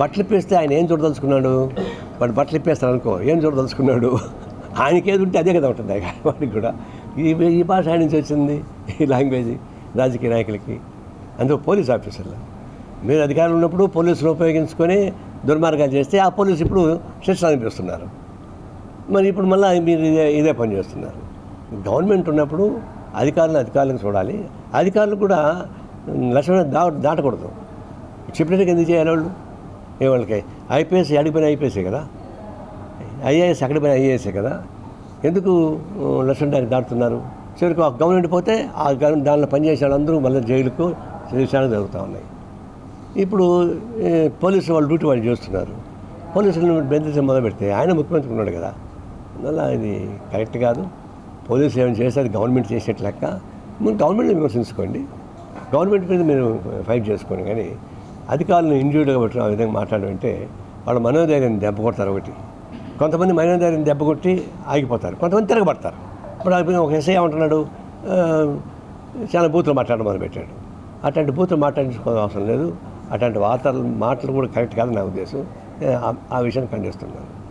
బట్టలు ఇప్పేస్తే ఆయన ఏం చూడదలుచుకున్నాడు? వాడు బట్టలు ఇప్పేస్తాడు అనుకో ఏం చూడదలుచుకున్నాడు? ఆయనకి ఏది ఉంటే అదే కదా ఉంటుంది వాడికి కూడా. ఈ ఈ భాష ఆయన నుంచి వచ్చింది ఈ లాంగ్వేజ్ రాజకీయ నాయకులకి. అందులో పోలీస్ ఆఫీసర్లు. మీరు అధికారులు ఉన్నప్పుడు పోలీసులు ఉపయోగించుకొని దుర్మార్గాలు చేస్తే ఆ పోలీసు ఇప్పుడు శిక్ష అనిపిస్తున్నారు మరి ఇప్పుడు మళ్ళీ మీరు ఇదే ఇదే పని చేస్తున్నారు. గవర్నమెంట్ ఉన్నప్పుడు అధికారులను అధికారులను చూడాలి. అధికారులు కూడా లక్ష్మణ దా దాటకూడదు. చెప్పినట్టుగా ఎందుకు చేయాలి వాళ్ళు? ఏ వాళ్ళకి ఐపీఎస్ అడిగిపోయిన ఐపీఎస్ఏ కదా? ఐఏఎస్ అక్కడ పైన ఐఏఎస్ఏ కదా? ఎందుకు లక్ష్మణ దానికి దాటుతున్నారు? చివరికి ఆ గవర్నమెంట్ పోతే ఆ గవర్నమెంట్ దానిలో పనిచేసే వాళ్ళందరూ మళ్ళీ జైలుకు విషయాలు జరుగుతూ ఉన్నాయి. ఇప్పుడు పోలీసు వాళ్ళు డ్యూటీ వాళ్ళు చేస్తున్నారు. పోలీసులను బెదిరించడం మొదలు పెడితే ఆయన ముఖ్యమంత్రి ఉన్నాడు కదా? అందువల్ల ఇది కరెక్ట్ కాదు. పోలీసు ఏమైనా చేస్తే అది గవర్నమెంట్ చేసేట్ లెక్క. మీరు గవర్నమెంట్ని విమర్శించుకోండి. గవర్నమెంట్ మీద మీరు ఫైట్ చేసుకోండి కానీ అధికారులను ఇండివిజువల్గా పట్టిన ఆ విధంగా మాట్లాడమంటే వాళ్ళ మనోధైర్యాన్ని దెబ్బ కొడతారు ఒకటి. కొంతమంది మనోధైర్యాన్ని దెబ్బ కొట్టి ఆగిపోతారు. కొంతమంది తిరగబడతారు. ఇప్పుడు ఒక ఎస్ఐ ఏమంటున్నాడు? చాలా బూతులు మాట్లాడడం మొదలుపెట్టాడు. అట్లాంటి బూతులు మాట్లాడించుకోవడం అవసరం లేదు. అట్లాంటి వార్తలు మాటలు కూడా కరెక్ట్ కాదు నా ఉద్దేశం. ఆ- ఆ విషయాన్ని ఖండిస్తున్నాను.